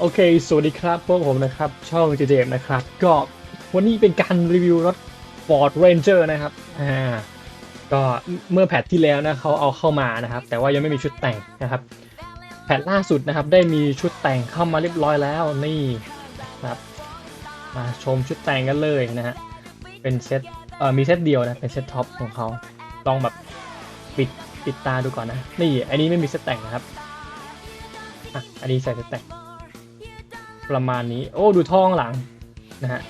โอเค สวัสดีครับพวกผมนะครับ ช่องเจเจมนะครับ ก็วันนี้เป็นการรีวิวรถ Ford Ranger นะครับ อ่า ก็เมื่อแพทที่แล้วนะเขาเอาเข้ามานะครับ แต่ว่ายังไม่มีชุดแต่งนะครับ แพทล่าสุดนะครับ ได้มีชุดแต่งเข้ามาเรียบร้อยแล้วนี่นะครับมาชมชุดแต่งกันเลยนะฮะ เป็นเซต เอ่อ มีเซตเดียวนะ เป็นเซตท็อปของเขาลองแบบปิดปิดตาดูก่อนนะ นี่ อันนี้ไม่มีเซตแต่งนะครับ อะ อันนี้ใส่เซตแต่ง ประมาณนี้ โอ้ดูท่อข้างหลังนะฮะ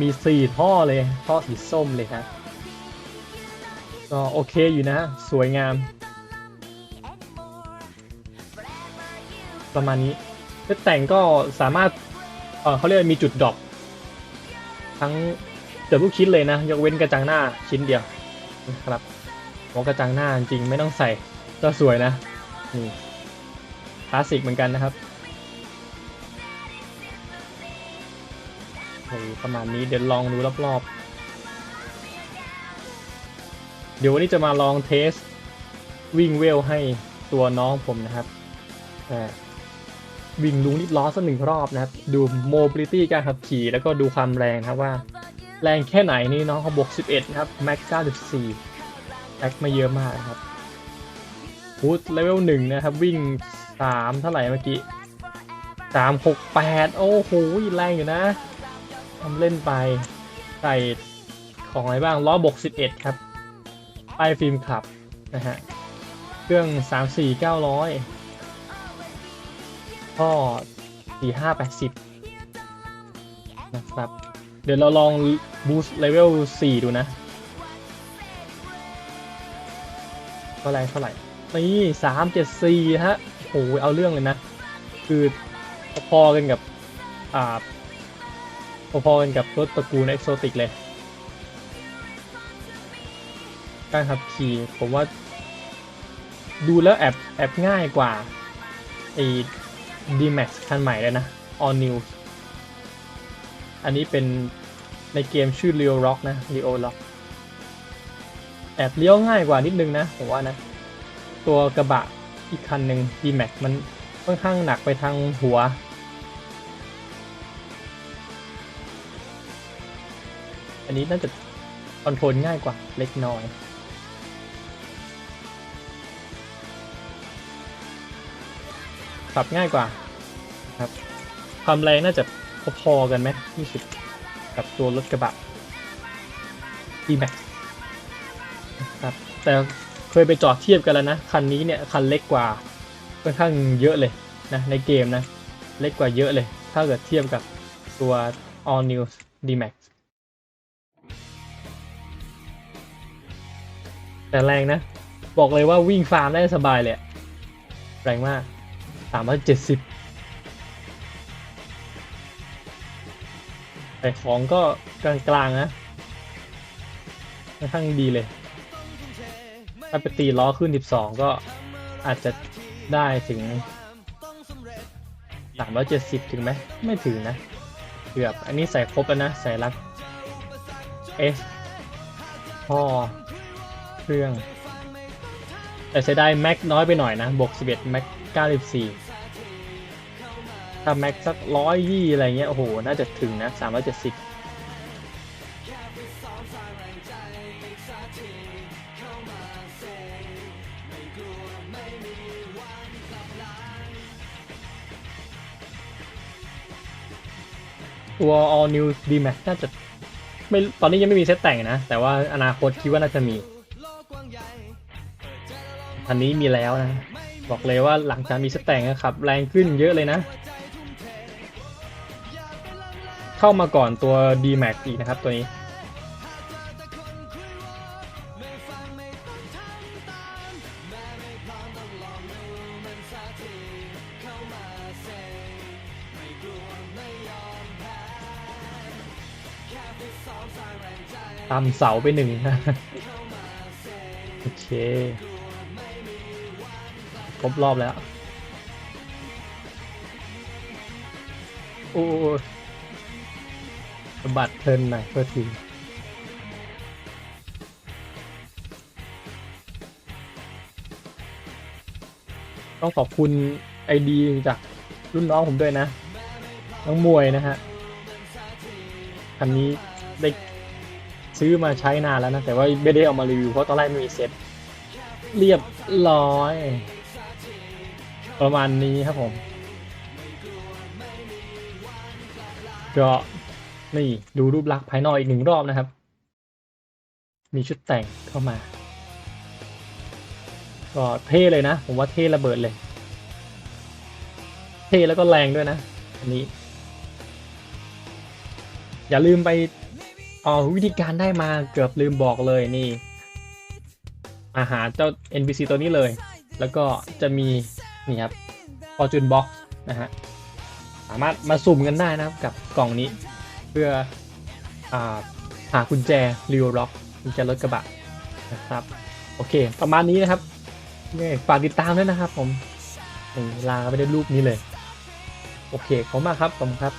มีสี่ท่อเลยท่อสีส้มเลยครับก็โอเคอยู่นะ สวยงาม ประมาณนี้เซตแต่งก็สามารถเออเขาเรียกมีจุดดรอปทั้งเกือบทุกชิ้นเลยนะ ยกเว้นกระจังหน้าชิ้นเดียวนะครับหัวกระจังหน้าจริงไม่ต้องใส่ก็สวยนะนี่คลาสสิกเหมือนกันนะครับ ประมาณนี้เดี๋ยวลองดูรอบๆ เดี๋ยววันนี้จะมาลองเทสวิ่งเวลให้ตัวน้องผมนะครับวิ่งลุงนิดล้อสักหนึ่งรอบนะครับ ดูโมบิลิตี้การขับขี่แล้วก็ดูความแรงนะครับว่า แรงแค่ไหนนี่น้องเขาบวก 11 นะครับแม็ก94แม็กไม่เยอะมากนะครับฟูดเลเวลหนึ่งนะครับ วิ่ง 3 เท่าไหร่เมื่อกี้ 368 โอ้โหแรงอยู่นะ ทำเล่นไปใส่ของอะไรบ้างล้อบก 11 ครับป้ายฟิล์มขับนะฮะเครื่อง 3 4 900ท่อ4 5 80 นะครับ เดี๋ยวเราลองบูสต์เลเวล 4 ดูนะ เท่าไหร่เท่าไหร่ นี่374ฮะโอ้โหเอาเรื่องเลยนะ คือพอกันกับ อ่า พอๆกันกับรถตระกูลเอ็กโซติกเลย การขับขี่ผมว่า ดูแล้วแอบแอบง่ายกว่าไอ้ D-Max คันใหม่เลยนะ All New อันนี้เป็นในเกมชื่อ Leo Rock นะ Leo Rock แอบเลี้ยวง่ายกว่านิดนึงนะผมว่านะ ตัวกระบะอีกคันหนึ่ง D-Max มันค่อนข้างหนักไปทางหัว อันนี้น่าจะคอนโทรลง่ายกว่าเล็กน้อยขับง่ายกว่าครับ ความแรงน่าจะพอๆกันไหมที่สุดกับตัวรถกระบะ D-Max ครับ แต่เคยไปจอดเทียบกันแล้วนะ คันนี้เนี่ย คันเล็กกว่าค่อนข้างเยอะเลยนะ ในเกมนะ เล็กกว่าเยอะเลย ถ้าเกิดเทียบกับตัว All New D-Max แต่แรงนะ บอกเลยว่าวิ่งฟาร์มได้สบายเลยแรงมากสามร้อยเจ็ดสิบแต่ของก็กลางๆนะค่อนข้างดีเลย ถ้าไปตีล้อขึ้น 12 ก็อาจจะได้ถึง 370 ถึงไหม ไม่ถึงนะ เกือบ อันนี้ใส่ครบแล้วนะ ใส่ลัก S ท่อ เครื่อง แต่เสียดายแม็กน้อยไปหน่อยนะบวก11แม็ก94 ถ้าแม็กสักร้อยยี่อะไรเงี้ย โอ้โห น่าจะถึงนะ 370ตัว all new D Max น่าจะไม่ตอนนี้ยังไม่มีเซตแต่งนะ แต่ว่าอนาคตคิดว่าน่าจะมี อันนี้มีแล้วนะ บอกเลยว่าหลังจากมีเซตแต่งนะครับ แรงขึ้นเยอะเลยนะ เข้ามาก่อนตัว D Max อีกนะครับตัวนี้ตามเสาไปหนึ่งนะ โอเค ครบรอบแล้ว โอ้สบัดเพลินหน่อยเพื่อทีต้องขอบคุณไอดีจากรุ่นน้องผมด้วยนะ น้องมวยนะฮะคันนี้ได้ซื้อมาใช้นานแล้วนะ แต่ว่าไม่ได้เอามารีวิวเพราะตอนแรกไม่มีเซ็ตเรียบร้อย ประมาณนี้ครับผมก็นี่ดูรูปลักษณ์ภายนอกอีกหนึ่งรอบนะครับ มีชุดแต่งเข้ามา ก็เท่เลยนะ ผมว่าเท่ระเบิดเลย เท่แล้วก็แรงด้วยนะ อันนี้ อย่าลืมไปอ๋อวิธีการได้มาเกือบลืมบอกเลยนี่มาหารเจ้า NPC ตัวนี้เลย แล้วก็จะมี นี่ครับ Fortune Box นะฮะสามารถมาสุ่มกันได้นะครับกับกล่องนี้เพื่ออาหากุญแจรีวล็อกกุญแจรถกระบะนะครับ โอเค ประมาณนี้นะครับนี่ฝากติดตามด้วยนะครับผมลาไปด้วยรูปนี้เลย โอเคขอบมากครับผมครับ